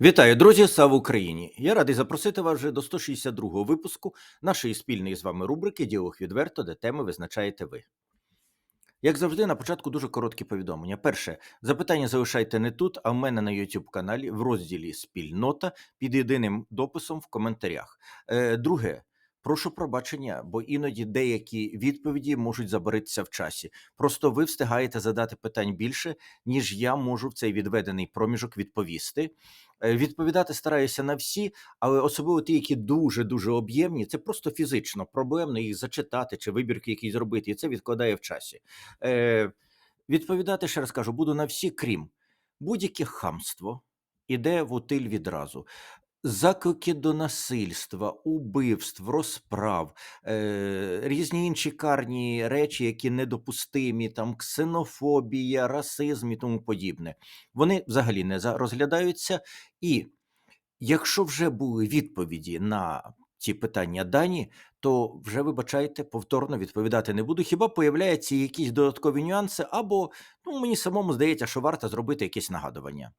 Вітаю, друзі! Слава Україні! Я радий запросити вас вже до 162-го випуску нашої спільної з вами рубрики Діалог відверто, де теми визначаєте ви. Як завжди, на початку дуже короткі повідомлення. Перше, запитання залишайте не тут, а в мене на YouTube каналі в розділі Спільнота під єдиним дописом в коментарях. Е, друге, прошу пробачення, бо іноді деякі відповіді можуть забаритися в часі. Просто ви встигаєте задати питань більше, ніж я можу в цей відведений проміжок відповісти. Е, Відповідати стараюся на всі, але особливо ті, які дуже дуже об'ємні, це просто фізично проблемно їх зачитати чи вибірки якісь зробити, і це відкладає в часі. Е, відповідати ще раз кажу, буду на всі, крім будь-яке хамство іде в утиль відразу. Заклики до насильства, убивств, розправ, е, різні інші карні речі, які недопустимі, там ксенофобія, расизм і тому подібне. Вони взагалі не розглядаються. І якщо вже були відповіді на ці питання дані, то вже вибачайте, повторно відповідати не буду. Хіба появляються якісь додаткові нюанси, або ну, мені самому здається, що варто зробити якесь нагадування.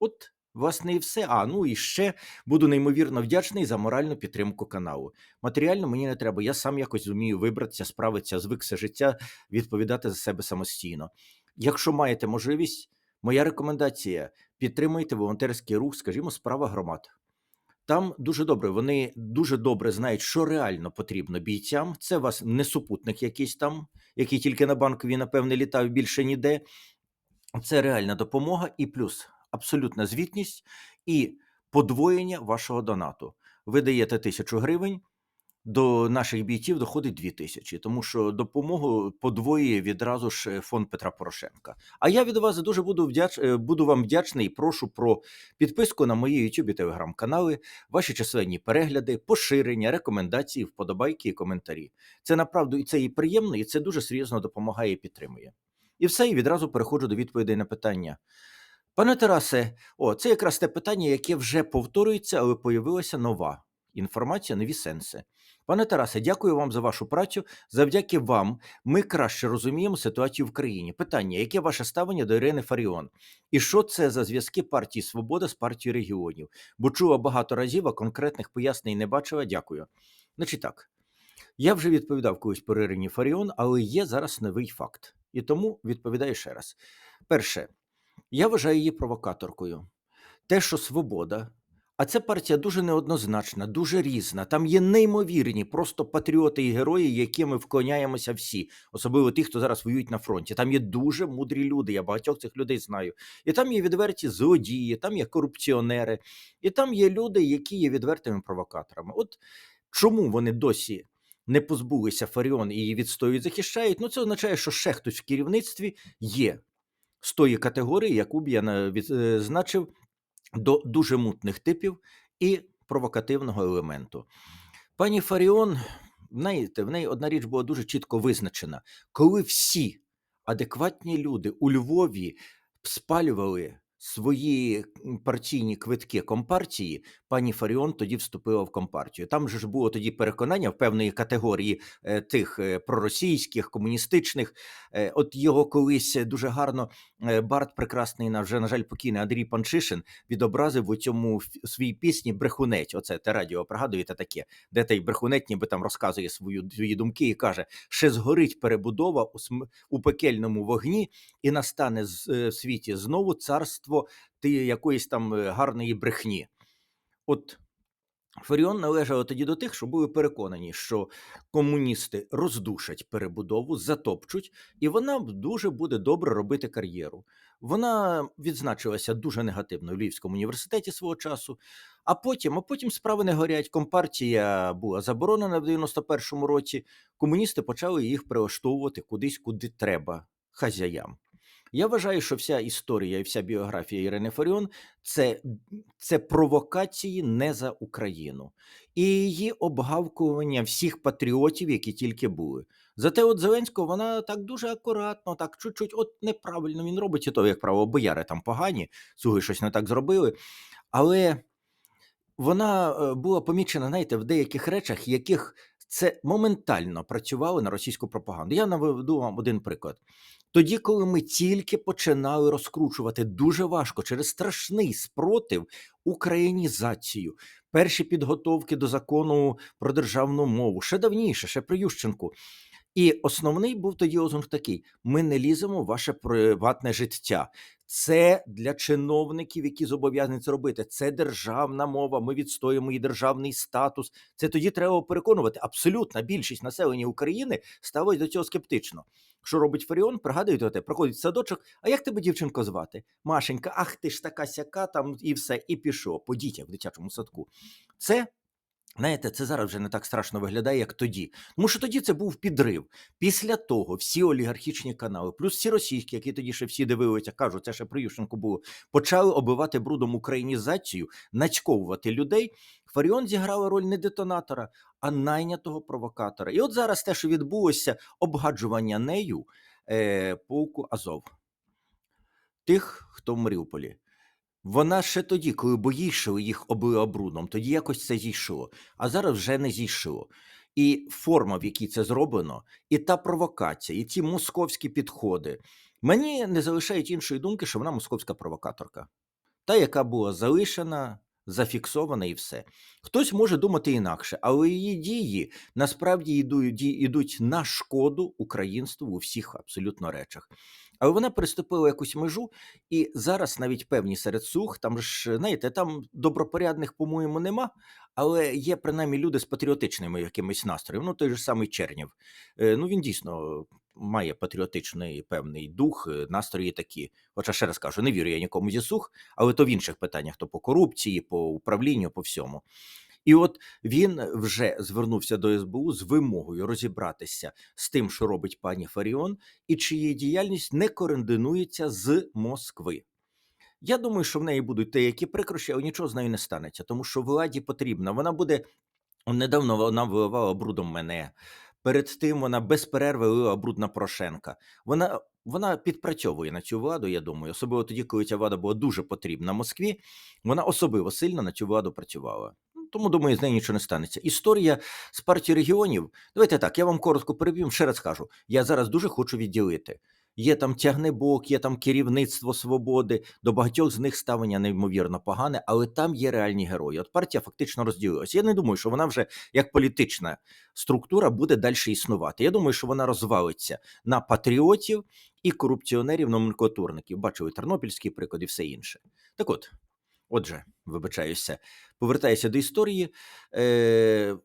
От, власне, і все. А ну і ще буду неймовірно вдячний за моральну підтримку каналу. Матеріально мені не треба. Я сам якось зумію вибратися, справитися, звик все життя відповідати за себе самостійно. Якщо маєте можливість, моя рекомендація: підтримуйте волонтерський рух, скажімо, справа громад. Там дуже добре. Вони дуже добре знають, що реально потрібно бійцям. Це вас не супутник якийсь там, який тільки на банковій, напевне, літав більше ніде. Це реальна допомога і плюс абсолютна звітність і подвоєння вашого донату. Ви даєте тисячу гривень, до наших бійців доходить дві тисячі, тому що допомогу подвоює відразу ж фонд Петра Порошенка. А я від вас дуже буду вдяч... е, буду вам вдячний і прошу про підписку на мої YouTube і телеграм-канали, ваші численні перегляди, поширення, рекомендації, вподобайки і коментарі. Це направду і це і приємно, і це дуже серйозно допомагає і підтримує. І все, і відразу переходжу до відповідей на питання. Пане Тарасе, о, це якраз те питання, яке вже повторюється, але появилася нова інформація, нові сенси. Пане Тарасе, дякую вам за вашу працю. Завдяки вам ми краще розуміємо ситуацію в країні. Питання: яке ваше ставлення до Ірини Фаріон? І що це за зв'язки партії Свобода з партією регіонів? Бо чула багато разів, а конкретних пояснень не бачила. Дякую. Значить так, я вже відповідав колись про Ірині Фаріон, але є зараз новий факт. І тому відповідаю ще раз. Перше, я вважаю її провокаторкою. Те, що свобода, а це партія дуже неоднозначна, дуже різна. Там є неймовірні просто патріоти і герої, якими вклоняємося всі, особливо ті, хто зараз воюють на фронті. Там є дуже мудрі люди. Я багатьох цих людей знаю. І там є відверті злодії, там є корупціонери, і там є люди, які є відвертими провокаторами. От чому вони досі не позбулися Фаріон і її відстоюють, захищають? Ну це означає, що ще хтось в керівництві є з тої категорії, яку б я відзначив до дуже мутних типів і провокативного елементу. Пані Фаріон, знаєте, в неї одна річ була дуже чітко визначена. Коли всі адекватні люди у Львові спалювали свої партійні квитки компартії, пані Фаріон тоді вступила в компартію. Там же ж було тоді переконання в певної категорії е, тих е, проросійських, комуністичних. Е, от його колись дуже гарно Барт, прекрасний, на вже, на жаль, покійний Андрій Панчишин, відобразив у цьому ф- своїй пісні Брехунець. Оце те радіо, пригадуєте таке, де той брехунець ніби там розказує свою свої думки і каже: ще згорить перебудова у, см... у пекельному вогні, і настане в світі знову царство ти якоїсь там е, гарної брехні. От Фаріон належала тоді до тих, що були переконані, що комуністи роздушать перебудову, затопчуть, і вона дуже буде добре робити кар'єру. Вона відзначилася дуже негативно в Львівському університеті свого часу. А потім, а потім справи не горять. Компартія була заборонена в 91-му році. Комуністи почали їх прилаштовувати кудись, куди треба хазяям. Я вважаю, що вся історія і вся біографія Ірини Фаріон це, це провокації не за Україну і її обгавкування всіх патріотів, які тільки були. Зате от Зеленського вона так дуже акуратно, так чуть-чуть, от неправильно він робить, і то, як правило, бояри там погані, слуги щось не так зробили. Але вона е, була помічена, знаєте, в деяких речах, яких це моментально працювало на російську пропаганду. Я наведу вам один приклад. Тоді, коли ми тільки починали розкручувати дуже важко через страшний спротив українізацію, перші підготовки до закону про державну мову, ще давніше, ще при Ющенку. І основний був тоді лозунг такий: ми не ліземо в ваше приватне життя. Це для чиновників, які зобов'язані це робити. Це державна мова. Ми відстоїмо її державний статус. Це тоді треба переконувати. Абсолютна більшість населення України ставить до цього скептично. Що робить Фаріон? Пригадуєте, те, проходить садочок. А як тебе дівчинко звати? Машенька, ах ти ж така сяка, там і все, і пішов по в дитячому садку. Це Знаєте, це зараз вже не так страшно виглядає, як тоді. Тому що тоді це був підрив. Після того всі олігархічні канали, плюс всі російські, які тоді ще всі дивилися, кажуть, це ще при Ющенку було, почали оббивати брудом українізацію, нацьковувати людей. Фаріон зіграла роль не детонатора, а найнятого провокатора. І от зараз те, що відбулося, обгаджування нею е, полку Азов. Тих, хто в Маріуполі. Вона ще тоді, коли боїшили їх облила брудом, тоді якось це зійшло, а зараз вже не зійшло. І форма, в якій це зроблено, і та провокація, і ці московські підходи. Мені не залишають іншої думки, що вона московська провокаторка, та, яка була залишена, зафіксована і все. Хтось може думати інакше, але її дії насправді йдуть, на шкоду українству у всіх абсолютно речах. Але вона переступила якусь межу, і зараз навіть певні серед сух, там ж, знаєте, там добропорядних, по-моєму, нема, але є принаймні люди з патріотичними якимись настроєм. Ну, той же самий Чернєв. Е, Ну, він дійсно має патріотичний певний дух, е, настрої такі. Хоча ще раз кажу, не вірю я нікому зі сух, але то в інших питаннях: то по корупції, по управлінню, по всьому. І от він вже звернувся до СБУ з вимогою розібратися з тим, що робить пані Фаріон, і чиї діяльність не координується з Москви. Я думаю, що в неї будуть деякі прикрощі, але нічого з нею не станеться, тому що владі потрібна. Вона буде недавно вона виливала брудом мене. Перед тим вона без перерви лила бруд на Порошенка. Вона вона підпрацьовує на цю владу. Я думаю, особливо тоді, коли ця влада була дуже потрібна Москві. Вона особливо сильно на цю владу працювала. Тому думаю, з нею нічого не станеться. Історія з партії регіонів. Давайте так. Я вам коротко переб'ю. Ще раз кажу. Я зараз дуже хочу відділити. Є там тягнебок, є там керівництво свободи. До багатьох з них ставлення неймовірно погане, але там є реальні герої. От партія фактично розділилася. Я не думаю, що вона вже як політична структура буде далі існувати. Я думаю, що вона розвалиться на патріотів і корупціонерів, номенклатурників. Бачили тернопільський приклад і все інше. Так от, отже, вибачаюся, повертаюся до історії. Е,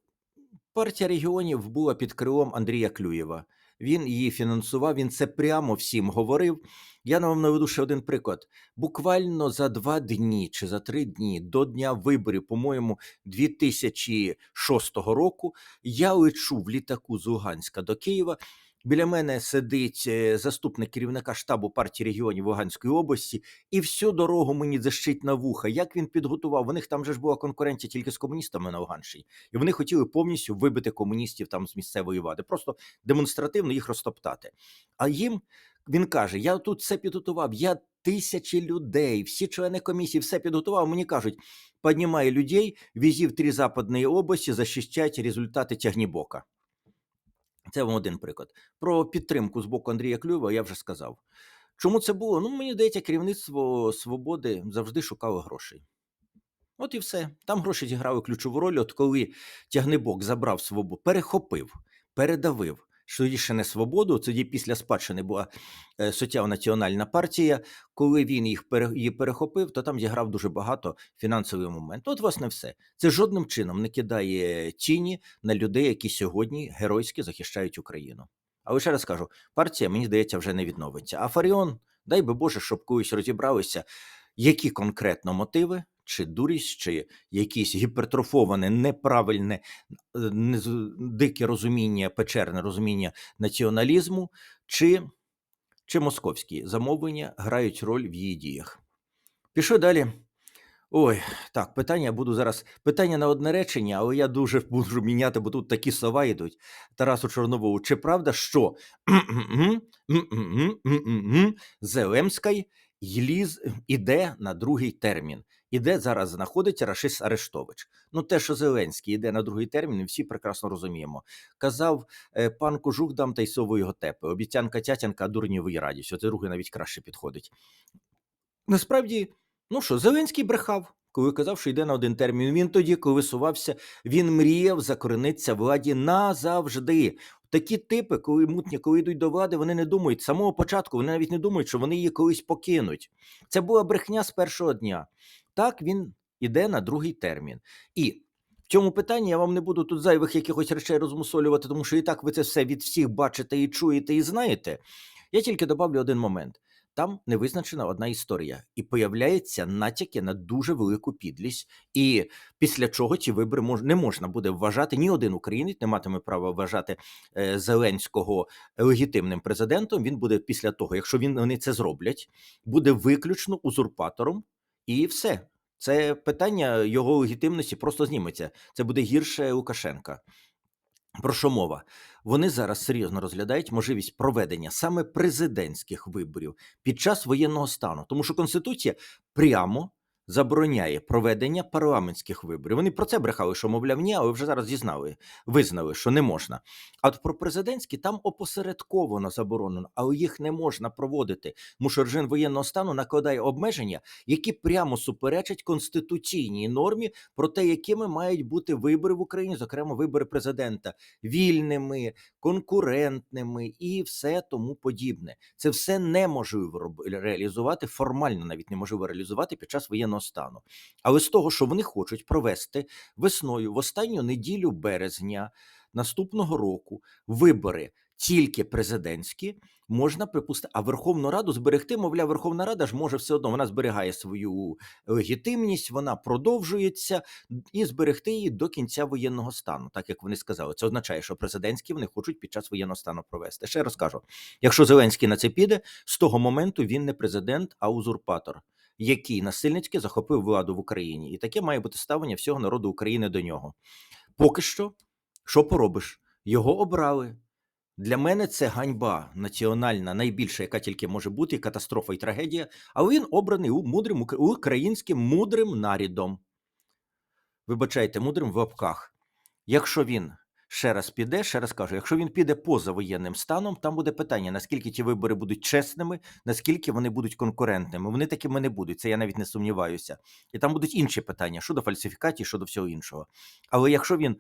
Партія регіонів була під крилом Андрія Клюєва. Він її фінансував, він це прямо всім говорив. Я вам наведу ще один приклад. Буквально за два дні чи за три дні до дня виборів, по-моєму, 2006 року я лечу в літаку з Луганська до Києва. Біля мене сидить е, заступник керівника штабу партії регіонів Луганської області, і всю дорогу мені защить на вуха. Як він підготував? У них там же ж була конкуренція тільки з комуністами на Луганщині, і вони хотіли повністю вибити комуністів там з місцевої влади, просто демонстративно їх розтоптати. А їм він каже: Я тут все підготував. Я тисячі людей, всі члени комісії, все підготував. Мені кажуть, піднімай людей, візі в три западні області, захищать результати тягнібока. Це вам один приклад. Про підтримку з боку Андрія Клюєва я вже сказав. Чому це було? Ну, мені здається, керівництво свободи завжди шукало грошей. От і все. Там гроші зіграли ключову роль. От коли тягнебок забрав свободу, перехопив, передавив, ще не свободу, тоді після спадщини була е, соціал-національна партія. Коли він їх її перехопив, то там зіграв дуже багато фінансовий момент. От, власне, все. Це жодним чином не кидає тіні на людей, які сьогодні геройськи захищають Україну. Але ще раз кажу, партія, мені здається, вже не відновиться. А Фаріон, дай би Боже, щоб колись розібралися, які конкретно мотиви. Чи дурість, чи якесь гіпертрофоване, неправильне, е, дике розуміння, печерне розуміння націоналізму, чи, чи московські замовлення грають роль в її діях. Пішли далі. Ой, так, питання буду зараз. Питання на одне речення, але я дуже буду міняти, бо тут такі слова йдуть. Тарасу Чорноволу, чи правда, що Зелемський ліз іде на другий термін? І де зараз знаходиться Рашис Арештович? Ну, те, що Зеленський йде на другий термін, всі прекрасно розуміємо. Казав е, пан Кожух дам та й його тепи. Обіцянка тятянка, а дурнів радість. Оце другий навіть краще підходить. Насправді, ну що, Зеленський брехав, коли казав, що йде на один термін. Він тоді, коли висувався, він мріяв закоренитися владі назавжди. Такі типи, коли мутні, коли йдуть до влади, вони не думають з самого початку, вони навіть не думають, що вони її колись покинуть. Це була брехня з першого дня. Так він іде на другий термін. І в цьому питанні я вам не буду тут зайвих якихось речей розмусолювати, тому що і так ви це все від всіх бачите і чуєте, і знаєте. Я тільки добавлю один момент. Там не визначена одна історія, і появляється натяки на дуже велику підлість. І після чого ці вибори мож, не можна буде вважати ні один українець не матиме права вважати е, Зеленського легітимним президентом. Він буде після того, якщо він вони це зроблять, буде виключно узурпатором, і все. Це питання його легітимності просто зніметься. Це буде гірше Лукашенка. Про що мова? Вони зараз серйозно розглядають можливість проведення саме президентських виборів під час воєнного стану, тому що Конституція прямо забороняє проведення парламентських виборів. Вони про це брехали, що мовляв, ні, але вже зараз зізнали, визнали, що не можна. А от про президентські там опосередковано заборонено, але їх не можна проводити. Що режим воєнного стану накладає обмеження, які прямо суперечать конституційній нормі про те, якими мають бути вибори в Україні, зокрема вибори президента, вільними, конкурентними і все тому подібне. Це все неможливо реалізувати формально, навіть неможливо реалізувати під час воєнного стану. Але з того, що вони хочуть провести весною в останню неділю березня наступного року вибори тільки президентські. Можна припустити, а Верховну Раду зберегти, мовляв, Верховна Рада ж може все одно, вона зберігає свою легітимність, вона продовжується і зберегти її до кінця воєнного стану, так як вони сказали. Це означає, що президентські вони хочуть під час воєнного стану провести. Ще раз кажу: якщо Зеленський на це піде, з того моменту він не президент, а узурпатор, який насильницьки захопив владу в Україні, і таке має бути ставлення всього народу України до нього. Поки що, що поробиш? Його обрали. Для мене це ганьба національна, найбільша, яка тільки може бути, і катастрофа і трагедія. Але він обраний у мудрим українським мудрим нарідом. Вибачайте, мудрим в лапках. Якщо він ще раз піде, ще раз кажу, якщо він піде поза воєнним станом, там буде питання, наскільки ті вибори будуть чесними, наскільки вони будуть конкурентними. Вони такими не будуть, це я навіть не сумніваюся. І там будуть інші питання щодо фальсифікацій, щодо всього іншого. Але якщо він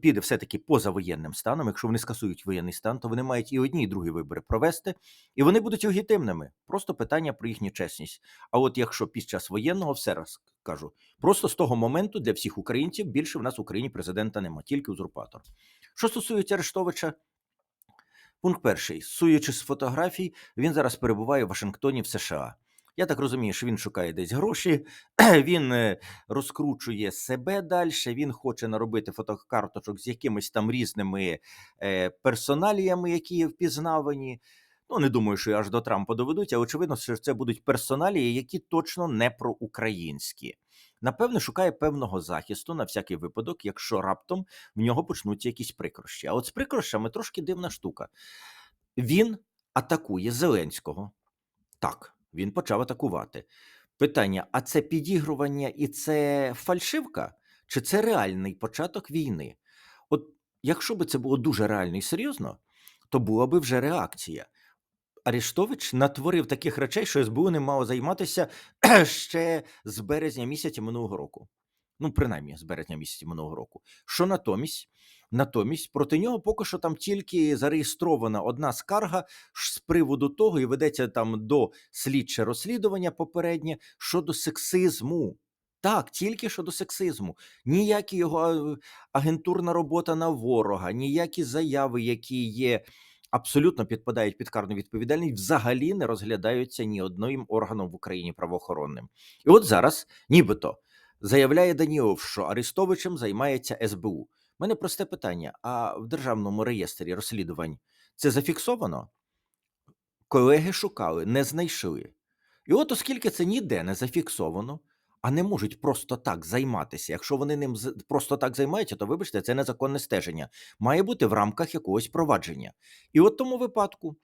піде все-таки поза воєнним станом, якщо вони скасують воєнний стан, то вони мають і одні, і другі вибори провести, і вони будуть легітимними. Просто питання про їхню чесність. А от якщо під час воєнного, все раз кажу, просто з того моменту для всіх українців більше в нас в Україні президента нема, тільки узурпатор. Що стосується Арештовича, пункт перший. Суючи з фотографій, він зараз перебуває в Вашингтоні в США. Я так розумію, що він шукає десь гроші, він е, розкручує себе далі, він хоче наробити фотокарточок з якимись там різними е, персоналіями, які впізнавані. Ну, не думаю, що аж до Трампа доведуть, а очевидно, що це будуть персоналії, які точно не проукраїнські. Напевно, шукає певного захисту на всякий випадок, якщо раптом в нього почнуться якісь прикрощі. А от з прикрощами трошки дивна штука. Він атакує Зеленського. Так, він почав атакувати. Питання: а це підігрування і це фальшивка? Чи це реальний початок війни? От якщо би це було дуже реально і серйозно, то була би вже реакція. Арестович натворив таких речей, що СБУ не мало займатися ще з березня місяця минулого року. Ну, принаймні, з березня місяця минулого року. Що натомість? Натомість проти нього поки що там тільки зареєстрована одна скарга з приводу того, і ведеться там до слідче розслідування попереднє щодо сексизму. Так, тільки щодо сексизму. Ніякі його агентурна робота на ворога, ніякі заяви, які є абсолютно підпадають під карну відповідальність, взагалі не розглядаються ні одним органом в Україні правоохоронним. І от зараз, нібито, заявляє Данілов, що Арестовичем займається СБУ. Мене просте питання: а в державному реєстрі розслідувань це зафіксовано? Колеги шукали, не знайшли. І от оскільки це ніде не зафіксовано, а не можуть просто так займатися. Якщо вони ним просто так займаються, то вибачте, це незаконне стеження. Має бути в рамках якогось провадження. І от тому випадку,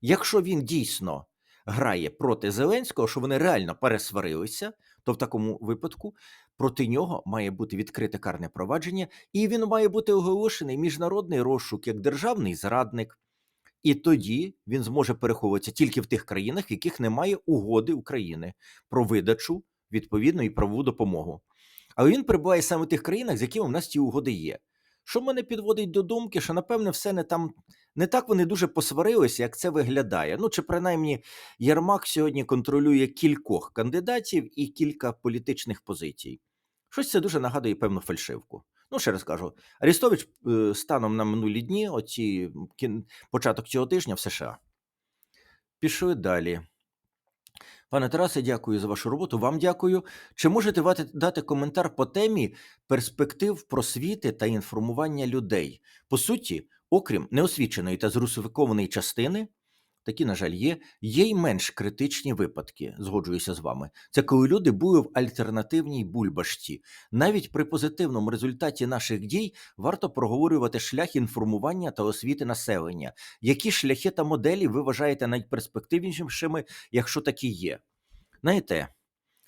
якщо він дійсно грає проти Зеленського, що вони реально пересварилися, то в такому випадку проти нього має бути відкрите карне провадження, і він має бути оголошений міжнародний розшук як державний зрадник. І тоді він зможе переховуватися тільки в тих країнах, в яких немає угоди України про видачу відповідної правову допомогу. Але він перебуває саме в тих країнах, з якими в нас ті угоди є. Що мене підводить до думки, що напевне все не там не так вони дуже посварилися, як це виглядає. Ну чи принаймні Єрмак сьогодні контролює кількох кандидатів і кілька політичних позицій. Щось це дуже нагадує певну фальшивку. Ну, ще раз кажу, Арістович е, станом на минулі дні, оці початок цього тижня в США. Пішли далі. Пане Тарасе, дякую за вашу роботу. Вам дякую. Чи можете дати коментар по темі перспектив просвіти та інформування людей? По суті, окрім неосвіченої та зрусифікованої частини, такі, на жаль, є, є й менш критичні випадки, згоджуюся з вами. Це коли люди були в альтернативній бульбашці. Навіть при позитивному результаті наших дій варто проговорювати шлях інформування та освіти населення. Які шляхи та моделі ви вважаєте найперспективнішими, якщо такі є? Знаєте,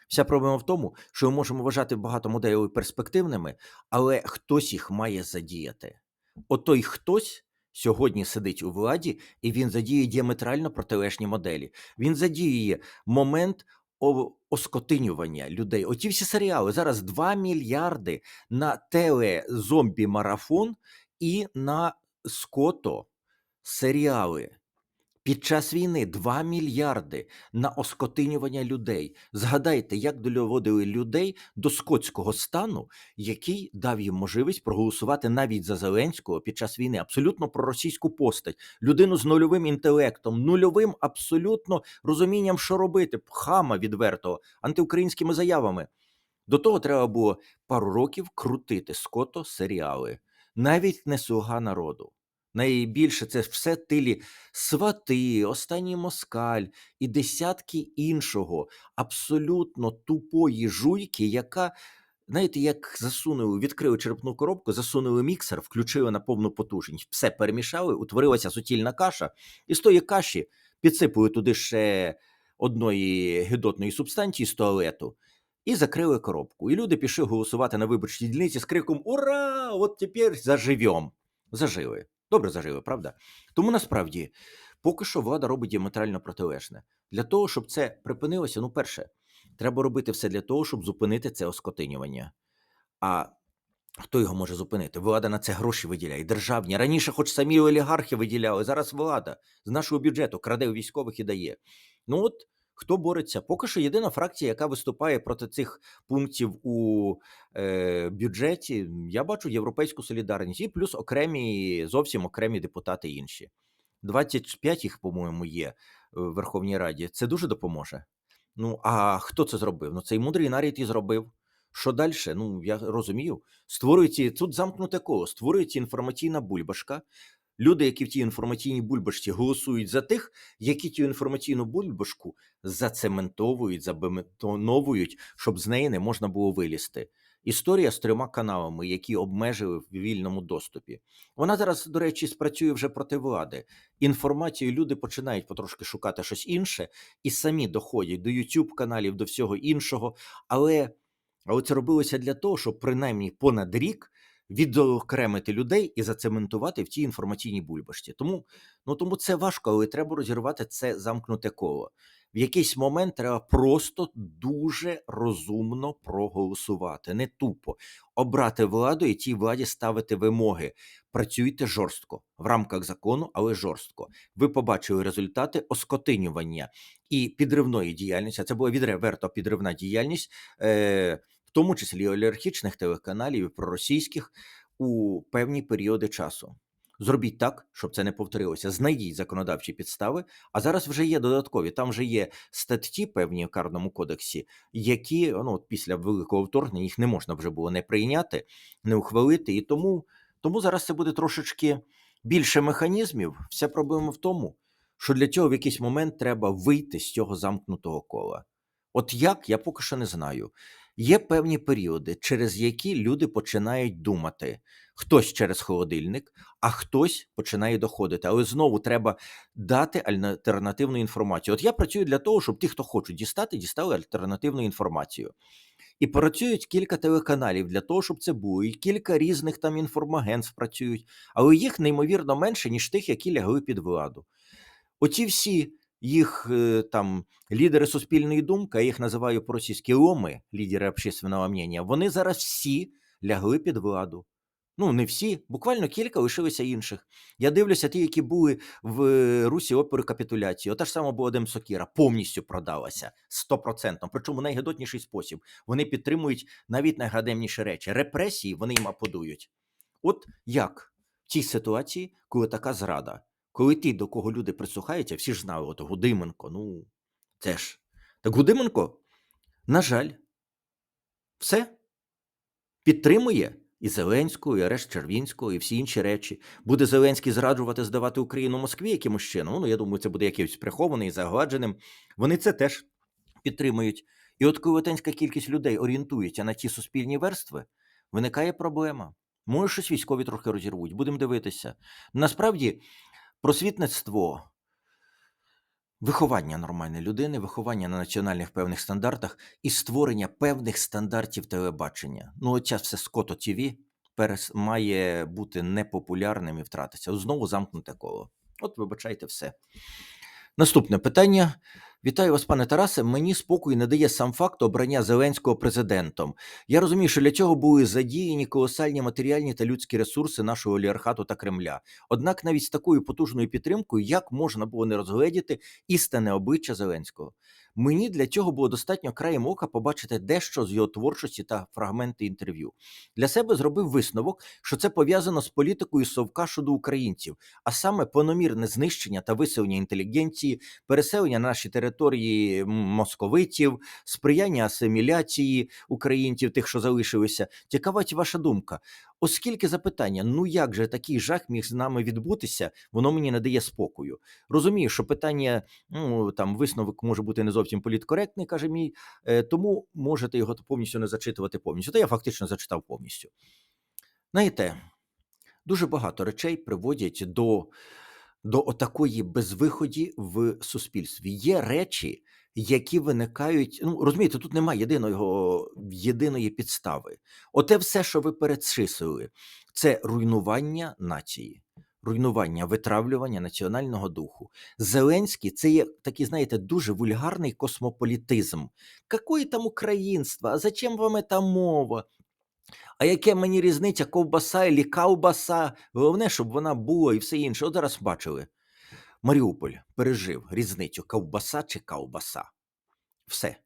вся проблема в тому, що ми можемо вважати багато моделей перспективними, але хтось їх має задіяти. От хтось сьогодні сидить у владі, і він задіє діаметрально протилежні моделі. Він задіє момент оскотинювання людей. Оті всі серіали зараз 2 мільярди на телезомбі-марафон і на ското серіали. Під час війни 2 мільярди на оскотинювання людей. Згадайте, як доводили людей до скотського стану, який дав їм можливість проголосувати навіть за Зеленського під час війни. Абсолютно проросійську постать, людину з нульовим інтелектом, нульовим абсолютно розумінням, що робити, хама відвертого, антиукраїнськими заявами. До того треба було пару років крутити ското серіали, навіть не слуга народу. Найбільше це все тилі свати, останній москаль і десятки іншого абсолютно тупої жуйки, яка, знаєте, як засунули, відкрили черепну коробку, засунули міксер, включили на повну потужність, все перемішали, утворилася сутільна каша, і з тої каші підсипали туди ще одної гидотної субстанції з туалету. І закрили коробку. І люди пішли голосувати на виборчій дільниці з криком Ура! От тепер заживем. Зажили. Добре зажили, правда? Тому насправді, поки що влада робить діаметрально протилежне. Для того, щоб це припинилося, ну, перше, треба робити все для того, щоб зупинити це оскотинювання. А хто його може зупинити? Влада на це гроші виділяє, державні. Раніше, хоч самі олігархи виділяли, зараз влада з нашого бюджету краде у військових і дає. Ну от хто бореться? Поки що єдина фракція, яка виступає проти цих пунктів у е, бюджеті, я бачу європейську солідарність і плюс окремі, зовсім окремі депутати інші. 25 їх, по-моєму, є в Верховній Раді. Це дуже допоможе. Ну, а хто це зробив? Ну, цей мудрий нарід і зробив. Що далі? Ну, я розумію. Створюється тут замкнуте коло, створюється інформаційна бульбашка. Люди, які в тій інформаційній бульбашці голосують за тих, які цю інформаційну бульбашку зацементовують, забетоновують, щоб з неї не можна було вилізти. Історія з трьома каналами, які обмежили в вільному доступі. Вона зараз, до речі, спрацює вже проти влади. Інформацію люди починають потрошки шукати щось інше і самі доходять до youtube каналів, до всього іншого. Але, але це робилося для того, щоб принаймні понад рік відокремити людей і зацементувати в тій інформаційній бульбашці. Тому, ну тому це важко, але треба розірвати це замкнуте коло. В якийсь момент треба просто дуже розумно проголосувати, не тупо обрати владу і тій владі ставити вимоги. Працюйте жорстко в рамках закону, але жорстко. Ви побачили результати оскотинювання і підривної діяльності. Це була відверто підривна діяльність. Е- тому числі олігархічних телеканалів і проросійських у певні періоди часу. Зробіть так, щоб це не повторилося. Знайдіть законодавчі підстави. А зараз вже є додаткові. Там вже є статті певні в карному кодексі, які ну от після великого вторгнення їх не можна вже було не прийняти, не ухвалити. І тому, тому зараз це буде трошечки більше механізмів. Вся проблема в тому, що для цього в якийсь момент треба вийти з цього замкнутого кола. От як я поки що не знаю. Є певні періоди, через які люди починають думати. Хтось через холодильник, а хтось починає доходити. Але знову треба дати альтернативну інформацію. От я працюю для того, щоб ті, хто хочуть дістати, дістали альтернативну інформацію. І працюють кілька телеканалів для того, щоб це було, і кілька різних там інформагентств працюють, але їх неймовірно менше, ніж тих, які лягли під владу. Оці всі їх е, там лідери суспільної думки, я їх називаю по-російськи ломи, лідери общественного мнення, вони зараз всі лягли під владу. Ну, не всі, буквально кілька лишилися інших. Я дивлюся, ті, які були в е, Русі опери капітуляції. Ота ж сама була Дем Сокіра, повністю продалася стопроцентно. Причому найгидотніший спосіб. Вони підтримують навіть найгадемніші речі. Репресії вони їм аплодують. От як в цій ситуації, коли така зрада, коли ті, до кого люди прислухаються, всі ж знали, от Гудименко, ну це ж. Так Гудименко, на жаль, все підтримує і Зеленського, і арешт Червінського, і всі інші речі. Буде Зеленський зраджувати, здавати Україну Москві якимось чином. Ну, я думаю, це буде якимось прихований, загладженим. Вони це теж підтримують. І от коли велетенська кількість людей орієнтується на ті суспільні верстви, виникає проблема. Може, щось військові трохи розірвуть, будемо дивитися. Насправді, просвітництво, виховання нормальної людини, виховання на національних певних стандартах і створення певних стандартів телебачення. Ну, от час все ското ТВ має бути непопулярним і втратитися. Знову замкнуте коло. От, вибачайте, все. Наступне питання. Вітаю вас, пане Тарасе. Мені спокою не дає сам факт обрання Зеленського президентом. Я розумію, що для цього були задіяні колосальні матеріальні та людські ресурси нашого олігархату та Кремля. Однак навіть з такою потужною підтримкою, як можна було не розгледіти істинне обличчя Зеленського? Мені для цього було достатньо краєм ока побачити дещо з його творчості та фрагменти інтерв'ю. Для себе зробив висновок, що це пов'язано з політикою совка щодо українців, а саме планомірне знищення та виселення інтелігенції, переселення на наші території московитів, сприяння асиміляції українців, тих, що залишилися. Цікавить ваша думка. Оскільки запитання, ну як же такий жах міг з нами відбутися, воно мені не дає спокою. Розумію, що питання, ну там висновок може бути не зовсім політкоректний, каже мій, е, тому можете його повністю не зачитувати повністю. Та я фактично зачитав повністю. Знаєте, дуже багато речей приводять до, до отакої безвиході в суспільстві. Є речі, які виникають. Ну розумієте, тут немає єдиного єдиної підстави. Оте все, що ви перечислили, це руйнування нації, руйнування, витравлювання національного духу. Зеленський це є такий, знаєте, дуже вульгарний космополітизм. Какое там українство? А зачем вам та мова? А яке мені різниця, ковбаса і ковбаса? Головне, щоб вона була і все інше. От зараз бачили. Маріуполь пережив різницю ковбаса чи ковбаса. Все.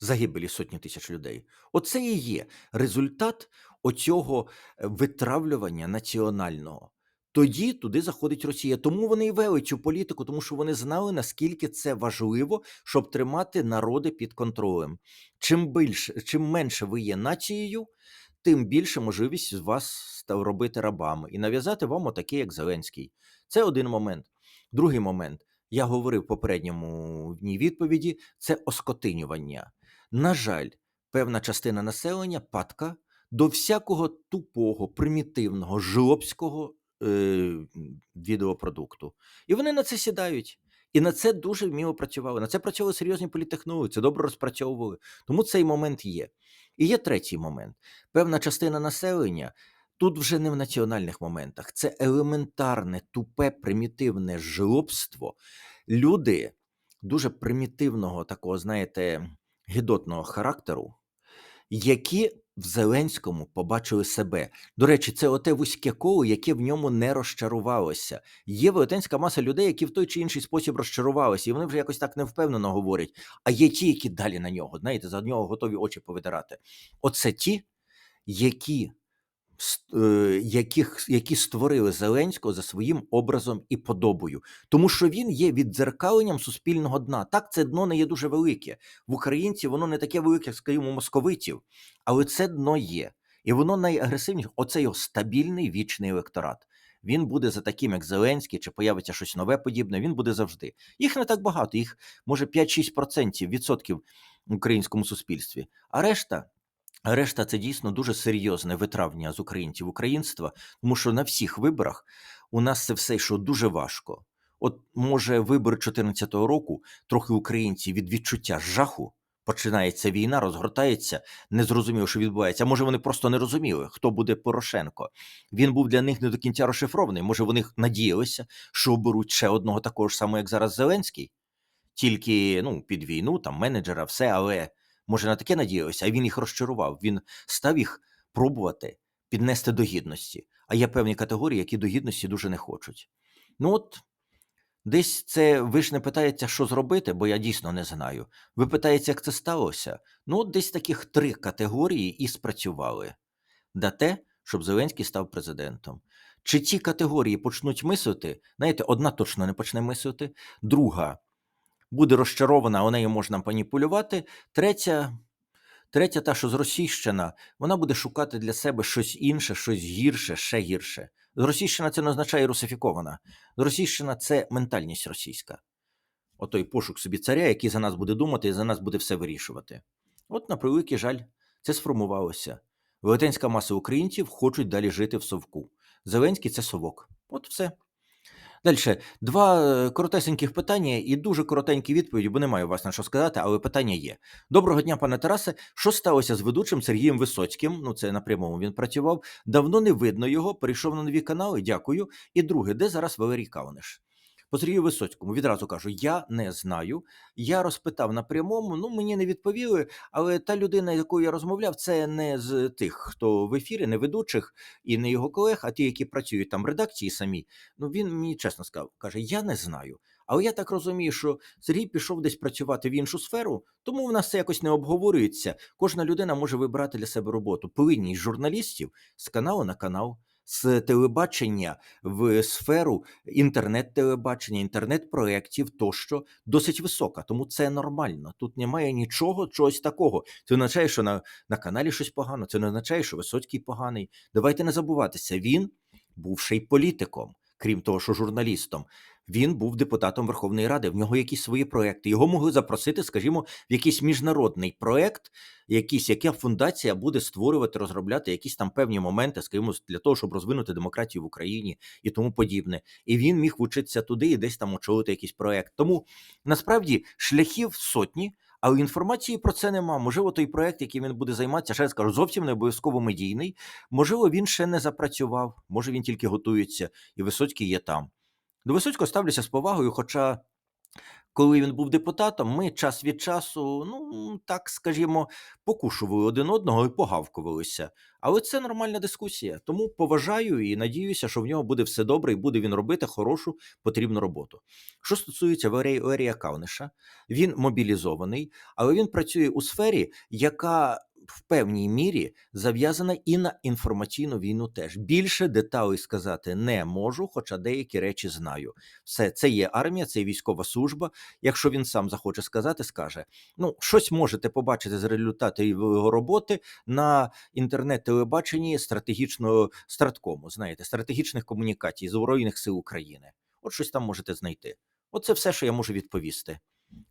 Загибелі сотні тисяч людей. Оце і є результат оцього е, витравлювання національного. Тоді туди заходить Росія. Тому вони і вели цю політику, тому що вони знали, наскільки це важливо, щоб тримати народи під контролем. Чим більше, чим менше ви є нацією, тим більше можливість вас робити рабами і нав'язати вам отакий, як Зеленський. Це один момент. Другий момент. Я говорив в попередньому в ній відповіді: це оскотинювання. На жаль, певна частина населення падка до всякого тупого, примітивного, жлобського е, відеопродукту. І вони на це сідають. І на це дуже вміло працювали. На це працювали серйозні політехнологи, це добре розпрацьовували. Тому цей момент є. І є третій момент. Певна частина населення тут вже не в національних моментах, це елементарне, тупе, примітивне жлобство. Люди дуже примітивного, такого, знаєте, гидотного характеру, які в Зеленському побачили себе. До речі, це оте вузьке коло, яке в ньому не розчарувалося. Є велетенська маса людей, які в той чи інший спосіб розчарувалися, і вони вже якось так невпевнено говорять. А є ті, які далі на нього, знаєте, за нього готові очі повидирати. Оце ті, які, яких, які створили Зеленського за своїм образом і подобою, тому що він є віддзеркаленням суспільного дна. Так, це дно не є дуже велике. В українців воно не таке велике, як скажімо, московитів, але це дно є. І воно найагресивніше. Оце його стабільний вічний електорат. Він буде за таким, як Зеленський, чи появиться щось нове подібне. Він буде завжди. Їх не так багато, їх може 5-6% відсотків в українському суспільстві. А решта. Решта це дійсно дуже серйозне витравлення з українців українства, тому що на всіх виборах у нас це все йшло дуже важко. От може вибори 2014 року трохи українці від відчуття жаху. Починається війна, розгортається, не зрозуміло, що відбувається. Може, вони просто не розуміли, хто буде Порошенко. Він був для них не до кінця розшифрований. Може, вони надіялися, що оберуть ще одного такого ж самого, як зараз Зеленський, тільки ну, під війну, там менеджера, все, але може на таке надіялися, а він їх розчарував. Він став їх пробувати піднести до гідності. А є певні категорії, які до гідності дуже не хочуть. Ну от десь це ви ж не питаєте, що зробити, бо я дійсно не знаю. Ви питаєте, як це сталося? Ну, от десь таких три категорії і спрацювали на те, щоб Зеленський став президентом. Чи ці категорії почнуть мислити? Знаєте, одна точно не почне мислити, друга буде розчарована, а нею можна маніпулювати. Третя, третя, та, що зросійщена, вона буде шукати для себе щось інше, щось гірше, ще гірше. Зросійщена це не означає русифікована. Зросійщена це ментальність російська. Отой пошук собі царя, який за нас буде думати і за нас буде все вирішувати. От, на превеликий жаль, це сформувалося. Велетенська маса українців хочуть далі жити в совку. Зеленський це совок. От все. Далі, два е, коротесеньких питання і дуже коротенькі відповіді, бо немає у вас на що сказати, але питання є. Доброго дня, пане Тарасе. Що сталося з ведучим Сергієм Висоцьким? Ну, це на прямому він працював. Давно не видно його, перейшов на нові канали. Дякую. І друге, де зараз Валерій Кауниш? По Сергію Висоцькому відразу кажу: я не знаю. Я розпитав на прямому, ну мені не відповіли. Але та людина, якою я розмовляв, це не з тих, хто в ефірі, не ведучих і не його колег, а ті, які працюють там в редакції самі. Ну він мені чесно сказав, каже: Я не знаю. Але я так розумію, що Сергій пішов десь працювати в іншу сферу, тому в нас це якось не обговорюється. Кожна людина може вибрати для себе роботу. Повинність журналістів з каналу на канал. З телебачення в сферу інтернет-телебачення, інтернет-проєктів тощо досить висока, тому це нормально. Тут немає нічого, чогось такого. Це означає, що на, на каналі щось погано, це не означає, що Висоцький поганий. Давайте не забуватися, він був ще й політиком, крім того, що журналістом. Він був депутатом Верховної Ради. В нього якісь свої проекти. Його могли запросити, скажімо, в якийсь міжнародний проект, якийсь, яка фундація буде створювати, розробляти якісь там певні моменти, скажімо, для того, щоб розвинути демократію в Україні і тому подібне. І він міг вчитися туди і десь там очолити якийсь проект. Тому насправді шляхів сотні. Але інформації про це нема. Можливо, той проект, який він буде займатися, ще раз кажу, зовсім не обов'язково медійний. Можливо, він ще не запрацював, може він тільки готується, і Висоцький є там. До Висоцького ставлюся з повагою, хоча коли він був депутатом, ми час від часу, ну так скажімо, покушували один одного і погавкувалися. Але це нормальна дискусія. Тому поважаю і надіюся, що в нього буде все добре і буде він робити хорошу потрібну роботу. Що стосується Валерія Кавниша, він мобілізований, але він працює у сфері, яка в певній мірі зав'язана і на інформаційну війну теж. Більше деталей сказати не можу, хоча деякі речі знаю. Все це є армія, це є військова служба. Якщо він сам захоче сказати, скаже: ну, щось можете побачити з результатів його роботи на інтернет-телебаченні стратегічного страткому, знаєте, стратегічних комунікацій Збройних сил України. От щось там можете знайти. Оце все, що я можу відповісти.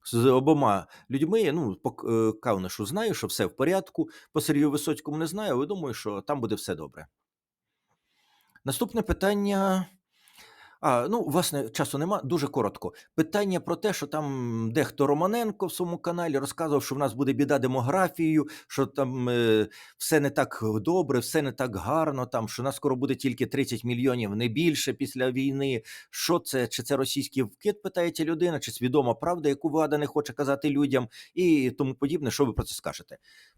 З обома людьми, ну, по е, Кавнишу знаю, що все в порядку, по Сергію Висоцькому не знаю, але думаю, що там буде все добре. Наступне питання. А, ну, власне, часу нема, дуже коротко. Питання про те, що там дехто Романенко в своєму каналі розказував, що в нас буде біда демографією, що там е, все не так добре, все не так гарно, там, що нас скоро буде тільки 30 мільйонів, не більше після війни. Що це? Чи це російський вкид, питається людина, чи свідома правда, яку влада не хоче казати людям, і тому подібне, що ви про це скажете?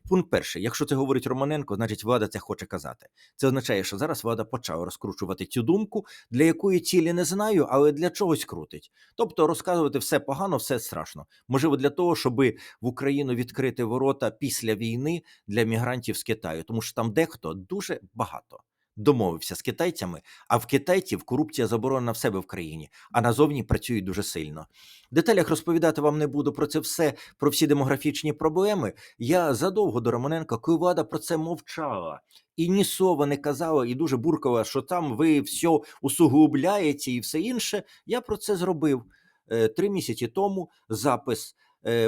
Пункт перший, якщо це говорить Романенко, значить влада це хоче казати. Це означає, що зараз влада почала розкручувати цю думку, для якої цілі не знаю, але для чогось крутить. Тобто розказувати все погано, все страшно. Можливо, для того, щоб в Україну відкрити ворота після війни для мігрантів з Китаю, тому що там дехто дуже багато. Домовився з китайцями, а в китайців корупція заборонена в себе в країні, а назовні працюють дуже сильно. В деталях розповідати вам не буду про це все, про всі демографічні проблеми. Я задовго до Романенка, коли влада про це мовчала. І ні слова не казала, і дуже буркала, що там ви все усугубляєте і все інше. Я про це зробив Е, три місяці тому. Запис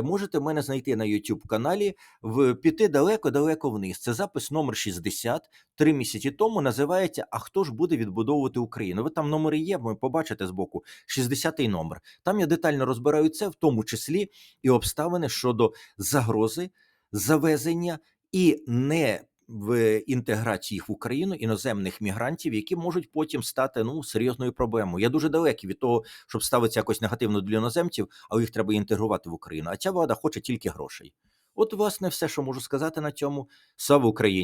можете мене знайти на YouTube каналі в піти далеко-далеко вниз. Це запис номер 60. Три місяці тому називається А хто ж буде відбудовувати Україну? Ви там номери є, ви побачите збоку 60-й номер. Там я детально розбираю це, в тому числі і обставини щодо загрози, завезення і не в інтеграції в Україну іноземних мігрантів, які можуть потім стати ну серйозною проблемою. Я дуже далекий від того, щоб ставитися якось негативно для іноземців, але їх треба інтегрувати в Україну. А ця влада хоче тільки грошей. От, власне, все, що можу сказати на цьому. Слава Україні!